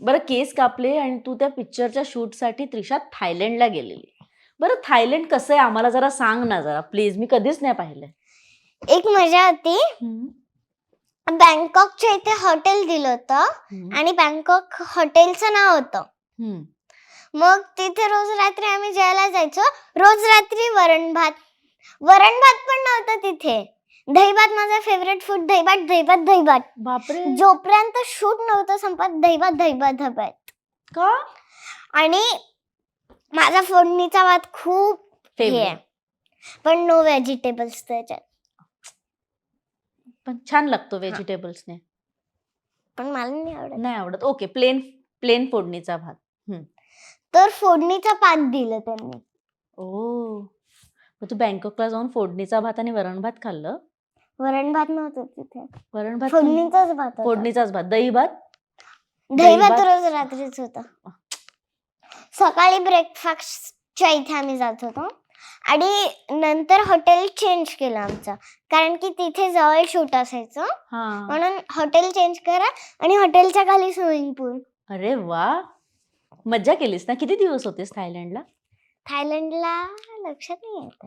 बरं केस कापले आणि तू त्या पिक्चरच्या शूटसाठी त्रिशा थायलंडला गेलेली. बरं थायलंड कसं आहे? आम्हाला जरा सांग ना जरा. प्लीज मी कधीच नाही पाहिलंय एक मजा होती. बँकॉकच्या इथे हॉटेल दिलं होतं. आणि बँकॉक हॉटेलचं नाव होतं. मग तिथे रोज रात्री आम्ही जेवायला जायचो. रोज रात्री वरण भात. वरण भात पण नव्हतं तिथे. दहीभात माझा फेवरेट फूड दहीभात दहीभात दहीभात बापरे. जोपर्यंत शूट नव्हतं संपत दहीभात दहीभात दहीभात का? आणि माझा फोडणीचा भात खूप हे आहे. पण नो व्हेजिटेबल्स त्याच्यात. पण छान लागतो व्हेजिटेबल्सने पण मला नाही आवडत. नाही आवडत. ओके प्लेन प्लेन फोडणीचा भात. तर फोडणीचा पात दिलं त्यांनी. ओ मग तू बँकॉकला जाऊन फोडणीचा भात आणि वरण भात खाल्लं? वरण भात नव्हतं तिथे. वरण भात? फोडणीचाच भात होता. फोडणीचाच भात. दही भात दही भात? रोज रात्रीच होता. सकाळी ब्रेकफास्टच्या इथे आम्ही जात होतो. आणि नंतर हॉटेल चेंज केलं आमचं. कारण की तिथे जवळ शूट असायचं. हा. म्हणून हॉटेल चेंज करा आणि हॉटेलच्या खाली स्विमिंग पूल अरे वा. मज्जा केलीस ना? किती दिवस होतेस थायलंडला? थायलंडला लक्षात नाही येत